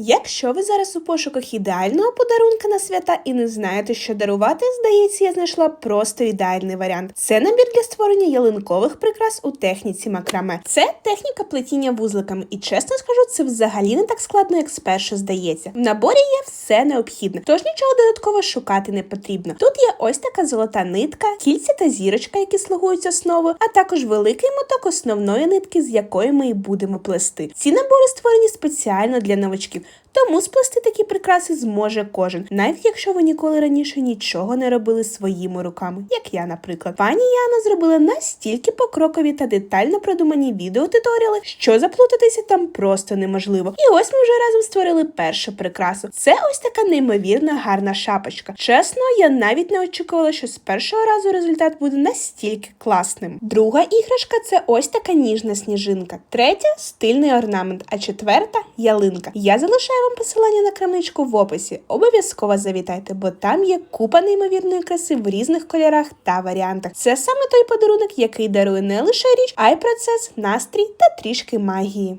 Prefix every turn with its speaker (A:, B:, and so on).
A: Якщо ви зараз у пошуках ідеального подарунка на свята і не знаєте, що дарувати, здається, я знайшла просто ідеальний варіант. Це набір для створення ялинкових прикрас у техніці макраме. Це техніка плетіння вузликами, і чесно скажу, це взагалі не так складно, як спершу здається. В наборі є все необхідне, тож нічого додатково шукати не потрібно. Тут є ось така золота нитка, кільця та зірочка, які слугують основою, а також великий моток основної нитки, з якої ми і будемо плести. Ці набори створені спеціально для новачків. Тому сплести такі прикраси зможе кожен, навіть якщо ви ніколи раніше нічого не робили своїми руками, як я, наприклад. Пані Яна зробила настільки покрокові та детально продумані відеотуторіали, що заплутатися там просто неможливо. І ось ми вже разом створили першу прикрасу. Це ось така неймовірна гарна шапочка. Чесно, я навіть не очікувала, що з першого разу результат буде настільки класним. Друга іграшка це ось така ніжна сніжинка. Третя стильний орнамент, а четверта ялинка. Я залишаю вам посилання на крамничку в описі. Обов'язково завітайте, бо там є купа неймовірної краси в різних кольорах та варіантах. Це саме той подарунок, який дарує не лише річ, а й процес, настрій та трішки магії.